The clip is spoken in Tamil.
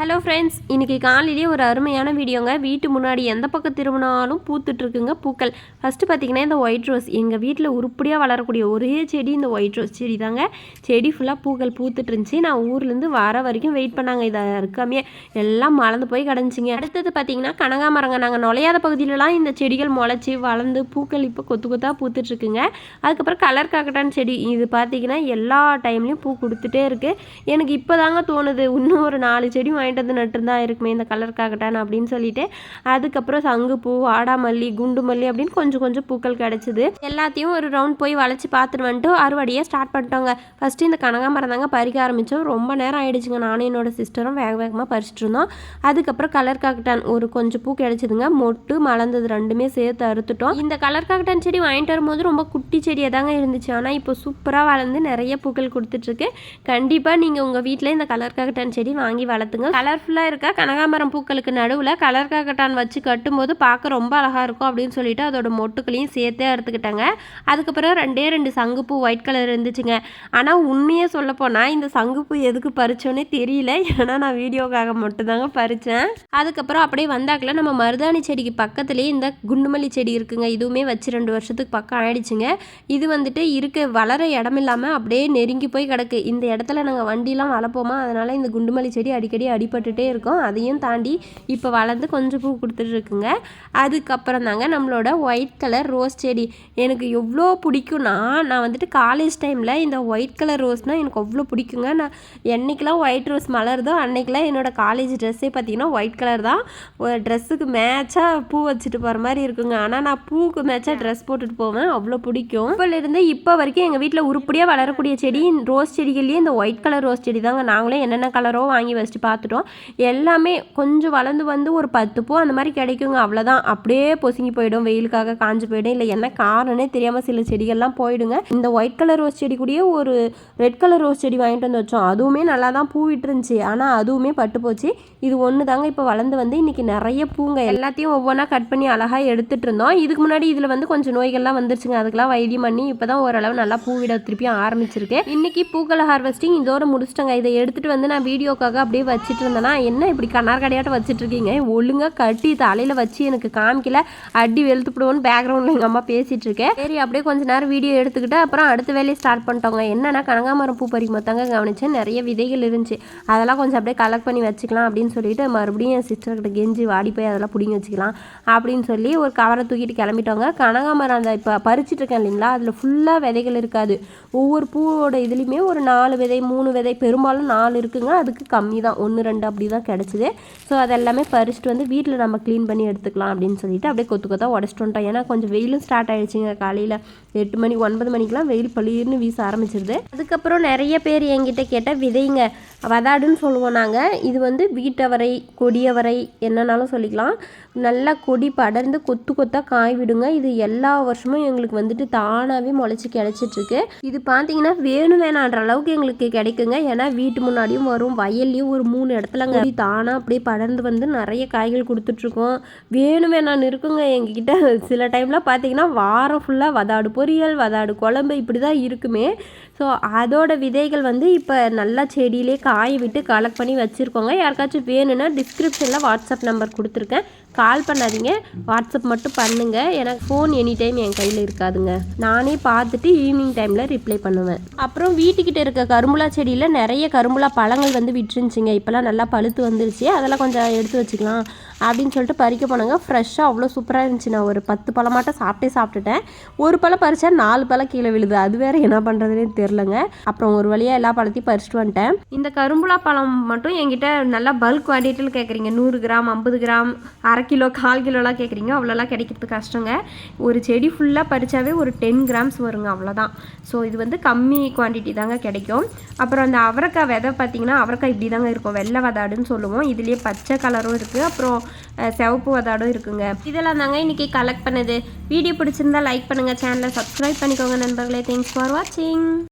ஹலோ ஃப்ரெண்ட்ஸ் இன்றைக்கி காலையிலேயே ஒரு அருமையான வீடியோங்க. வீட்டு முன்னாடி எந்த பக்கம் திரும்பினாலும் பூத்துட்ருக்குங்க பூக்கள். ஃபஸ்ட்டு பார்த்தீங்கன்னா இந்த ஒயிட் ரோஸ் எங்கள் வீட்டில் உருப்படியாக வளரக்கூடிய ஒரே செடி இந்த ஒயிட் ரோஸ் செடி தாங்க செடி ஃபுல்லாக பூக்கள் பூத்துட்டு இருந்துச்சு நான் ஊர்லேருந்து வர வரைக்கும் வெயிட் பண்ணாங்க. இதை இருக்காமே. எல்லாம் மலர்ந்து போய் கிடந்துச்சிங்க. அடுத்தது பார்த்தீங்கன்னா கனகாமரங்க நாங்கள் நுழையாத பகுதியிலலாம் இந்த செடிகள் முளைச்சி வளர்ந்து பூக்கள் இப்போ கொத்து கொத்தாக பூத்துட்ருக்குங்க அதுக்கப்புறம் கலர் காக்கட்டான் செடி. இது பார்த்தீங்கன்னா எல்லா டைம்லேயும் பூ கொடுத்துட்டே இருக்குது எனக்கு இப்போ தாங்க தோணுது. இன்னும் ஒரு நாலு செடி வாங்கிட்டு வந்து நட்டுருந்தா இருக்குமே இந்த கலர் காக்கட்டான் அப்படின்னு சொல்லிட்டு அதுக்கப்புறம் சங்குப்பூ ஆடாமல்லி குண்டு மல்லி அப்படின்னு கொஞ்சம் கொஞ்சம் பூக்கள் கிடச்சிது. எல்லாத்தையும் ஒரு ரவுண்ட் போய் வளைச்சி பார்த்துட்டு வந்துட்டு அறுவடையே ஸ்டார்ட் பண்ணிட்டோங்க. ஃபஸ்ட்டு இந்த கனகாமரம் தாங்க பறிக்க ஆரம்பித்தோம் ரொம்ப நேரம் ஆகிடுச்சுங்க நானும் என்னோட சிஸ்டரும் வேக வேகமாக பறிச்சுட்டு இருந்தோம். அதுக்கப்புறம் கலர் காக்கட்டான் ஒரு கொஞ்சம் பூ கிடச்சிதுங்க. மொட்டு மலர்ந்தது ரெண்டுமே சேர்த்து அறுத்துட்டோம். இந்த கலர் காக்கட்டான் செடி வாங்கிட்டு வரும்போது ரொம்ப குட்டி செடியாக தாங்க இருந்துச்சு. ஆனால் இப்போ சூப்பராக வளர்ந்து நிறைய பூக்கள் கொடுத்துட்ருக்கு கண்டிப்பாக நீங்கள் உங்கள் வீட்டில் இந்த கலர் காக்கட்டான் செடி வாங்கி வளர்த்துங்க. கலர்ஃபுல்லாக இருக்க? கனகாமரம் பூக்களுக்கு நடுவில் கலர் கட்டான் வச்சு கட்டும்போது பார்க்க ரொம்ப அழகாக இருக்கும் அப்படின்னு சொல்லிட்டு அதோட மொட்டுக்களையும் சேர்த்தே எடுத்துக்கிட்டாங்க அதுக்கப்புறம் ரெண்டே ரெண்டு சங்குப்பூ ஒயிட் கலர் இருந்துச்சுங்க. ஆனால் உண்மையே சொல்லப்போனால் இந்த சங்குப்பூ எதுக்கு பறிச்சோன்னே தெரியல. ஏன்னா நான் வீடியோக்காக மட்டும்தாங்க பறித்தேன் அதுக்கப்புறம் அப்படியே வந்தாக்கில் நம்ம மருதாணி செடிக்கு பக்கத்துலேயே இந்த குண்டுமல்லி செடி இருக்குங்க. இதுவுமே வச்சு ரெண்டு வருஷத்துக்கு பக்கம் ஆயிடுச்சுங்க. இது வந்துட்டு இருக்க. வளர இடம் இல்லாமல் அப்படியே நெருங்கி போய் கிடக்கு. இந்த இடத்துல நாங்கள் வண்டிலாம் வளர்ப்போமா? அதனால் இந்த குண்டுமல்லி செடி அடிக்கடி அடிபட்டுட்டே இருக்கும். அதையும் தாண்டி இப்போ வளர்ந்து கொஞ்சம் பூ கொடுத்துட்ருக்குங்க. அதுக்கப்புறம் தாங்க நம்மளோட ஒயிட் கலர் ரோஸ் செடி. எனக்கு எவ்வளோ பிடிக்கும்னா நான் வந்துட்டு காலேஜ் டைமில் இந்த ஒயிட் கலர் ரோஸ்னால் எனக்கு அவ்வளோ பிடிக்குங்க. நான் என்னைக்கெல்லாம் ஒயிட் ரோஸ் மலருதோ அன்றைக்கெலாம் என்னோடய காலேஜ் ட்ரெஸ்ஸே பார்த்தீங்கன்னா ஒயிட் கலர் தான். ஒரு ட்ரெஸ்ஸுக்கு மேட்சாக பூ வச்சுட்டு போகிற மாதிரி இருக்குங்க. ஆனால் நான் பூக்கு மேட்சாக ட்ரெஸ் போட்டுட்டு போவேன். அவ்வளோ பிடிக்கும். இப்போலேருந்து இப்போ வரைக்கும் எங்கள் வீட்டில் உருப்படியாக வளரக்கூடிய செடி ரோஸ் செடிகள்லேயே இந்த ஒயிட் கலர் ரோஸ் செடி தாங்க. நாங்களே என்னென்ன கலரோ வாங்கி வச்சுட்டு பார்த்துட்டோம் எல்லாமே கொஞ்சம் வளர்ந்து வந்து ஒரு பத்து பூ அந்த மாதிரி கிடைக்குங்க. அவ்வளோதான் அப்படியே பொசுங்கி போயிடும். வெயிலுக்காக காஞ்சு போயிடும். இல்லை என்ன காரணம்னே தெரியாமல் சில செடிகள்லாம் போயிடுங்க. இந்த ஒயிட் கலர் ரோஸ் செடி கூடயே ஒரு ரெட் கலர் ரோஸ் செடி வாங்கிட்டு வந்து வச்சோம். அதுவுமே நல்லா தான் பூ விட்டுருந்துச்சு. ஆனால் அதுவுமே பட்டு போச்சு. இது ஒன்று தாங்க இப்போ வளர்ந்து வந்து இன்றைக்கி நிறைய பூங்க. எல்லாத்தையும் ஒவ்வொன்றா கட் பண்ணி அழகாக எடுத்துகிட்டு இருந்தோம். இதுக்கு முன்னாடி இதில் வந்து கொஞ்சம் நோய்கள்லாம் வந்துருச்சுங்க. அதுக்கெல்லாம் வைத்தியம் பண்ணி இப்போ தான் ஓரளவு நல்லா பூ விட திருப்பி ஆரம்பிச்சிருக்கு. இன்றைக்கி பூக்களை ஹார்வெஸ்டிங் இதோட முடிச்சிட்டேங்க. இதை எடுத்துகிட்டு வந்து நான் வீடியோக்காக அப்படியே வச்சுட்டு இருந்தேன்னா என்ன இப்படி கண்ணார் கடையாட்டம் வச்சுட்டு இருக்கீங்க ஒழுங்காக கட்டி தலையில் வச்சு எனக்கு காமிக்கல. அடி வெளுத்துப்பிடுவோன்னு பேக்ரவுண்டில் எங்கள் அம்மா பேசிகிட்டு இருக்கேன் சரி அப்படியே கொஞ்ச நேரம் வீடியோ எடுத்துக்கிட்டு அப்புறம் அடுத்த வேலையை ஸ்டார்ட் பண்ணிட்டோங்க. என்னென்னா கனகாமரம் பூ பறிக்கும் மொத்தங்க கவனிச்சேன். நிறைய விதைகள் இருந்துச்சு. அதெல்லாம் கொஞ்சம் அப்படியே கலெக்ட் பண்ணி வச்சுக்கலாம் அப்படின்னு சொல்லிட்டு மறுபடியும் என் சிஸ்டர்கிட்ட கெஞ்சி வாடி போய் அதெல்லாம் பிடிங்கி வச்சுக்கலாம் அப்படின்னு சொல்லி ஒரு கவரை தூக்கிட்டு கிளம்பிட்டோங்க. கனகாமரம் அந்த இப்போ பறிச்சுட்டு இருக்கேன் இல்லைங்களா? அதில் ஃபுல்லாக விதைகள் இருக்காது. ஒவ்வொரு பூவோட இதுலேயுமே ஒரு நாலு விதை மூணு விதை பெரும்பாலும் நாலு இருக்குங்க. அதுக்கு கம்மி தான். ஒன்று ரெண்டு அப்படி தான் கிடச்சிது. ஸோ அதெல்லாமே பறிச்சுட்டு வந்து வீட்டில் நம்ம க்ளீன் பண்ணி எடுத்துக்கலாம் அப்படின்னு சொல்லிட்டு அப்படியே கொத்து கொத்தாக உடச்சிட்டு வந்துட்டோம். ஏன்னா கொஞ்சம் வெயிலும் ஸ்டார்ட் ஆகிடுச்சிங்க காலையில் எட்டு மணி ஒன்பது மணிக்கெலாம் வெயில் பளிர்னு வீச ஆரம்பிச்சிருது. அதுக்கப்புறம் நிறைய பேர் என்கிட்ட கேட்டால் விதைங்க வதாடுன்னு சொல்லுவோம் நாங்கள் இது வந்து வீட்டவரை கொடியவரை என்னன்னாலும் சொல்லிக்கலாம். நல்லா கொடி படர்ந்து கொத்து கொத்தாக காய் விடுங்க. இது எல்லா வருஷமும் எங்களுக்கு வந்துட்டு தானாகவே முளைச்சி கிடச்சிட்ருக்கு இது பார்த்தீங்கன்னா வேணும் வேணான்ற அளவுக்கு எங்களுக்கு கிடைக்குங்க. ஏன்னா வீட்டு முன்னாடியும் வரும் வயல்லையும் ஒரு மூணு இடத்துல கொடி தானாக அப்படியே படர்ந்து வந்து நிறைய காய்கள் கொடுத்துட்ருக்கோம். வேணும் வேணான்னு இருக்குங்க எங்ககிட்ட. சில டைமில் பார்த்தீங்கன்னா வாரம் ஃபுல்லாக வதாடு பொரியல் வதாடு குழம்பு இப்படி தான் இருக்குமே. ஸோ அதோட விதைகள் வந்து இப்போ நல்லா செடியிலே காய விட்டு கலெக்ட் பண்ணி வச்சுருக்கோங்க. யாருக்காச்சும் வேணும்னா டிஸ்கிரிப்ஷனில் வாட்ஸ்அப் நம்பர் கொடுத்துருக்கேன். கால் பண்ணாதீங்க. வாட்ஸ்அப் மட்டும் பண்ணுங்கள் எனக்கு ஃபோன் எனி டைம் என் கையில் இருக்காதுங்க. நானே பார்த்துட்டு ஈவினிங் டைமில் ரிப்ளை பண்ணுவேன். அப்புறம் வீட்டுக்கிட்ட இருக்க கரும்புலா செடியில் நிறைய கரும்புலா பழங்கள் வந்து விட்டுருந்துச்சிங்க. இப்போலாம் நல்லா பழுத்து வந்துருச்சு. அதெல்லாம் கொஞ்சம் எடுத்து வச்சுக்கலாம். அப்படின்னு சொல்லிட்டு பறிக்க போனாங்க. ஃப்ரெஷ்ஷாக அவ்வளோ சூப்பராக இருந்துச்சு. நான் ஒரு பத்து பழமாட்டம் சாப்பிட்டே சாப்பிட்டுட்டேன். ஒரு பழம் பறிச்சா நாலு பழம் கீழே விழுது. அது வேறு என்ன பண்ணுறதுனே தெரிலங்க அப்புறம் ஒரு வழியாக எல்லா பழத்தையும் பறிச்சிட்டு வந்துட்டேன். இந்த கரும்புலா பழம் மட்டும் என்கிட்ட நல்லா பல்க் குவான்டிட்டியில் கேட்குறீங்க நூறு கிராம் ஐம்பது கிராம் அரை கிலோ கால் கிலோலாம் கேட்குறீங்க அவ்வளோலாம் கிடைக்கிறது கஷ்டங்க. ஒரு செடி ஃபுல்லாக பறித்தாவே ஒரு டென் கிராம்ஸ் வருங்க. அவ்வளோதான். ஸோ இது வந்து கம்மி குவான்டிட்டி தாங்க கிடைக்கும். அப்புறம் அந்த அவரைக்காய் விதை பார்த்தீங்கன்னா அவரைக்காய் இப்படி தாங்க இருக்கும். வெள்ளை வதாடுன்னு சொல்லுவோம். இதுலேயே பச்சை கலரும் இருக்குது அப்புறம் சிவப்பு வதாடும் இருக்குங்க. இதெல்லாம் தாங்க இன்றைக்கி கலெக்ட் பண்ணுது. வீடியோ பிடிச்சிருந்தா லைக் பண்ணுங்கள் சேனலை சப்ஸ்கிரைப் பண்ணிக்கோங்க நண்பர்களே. தேங்க்ஸ் ஃபார் வாட்சிங்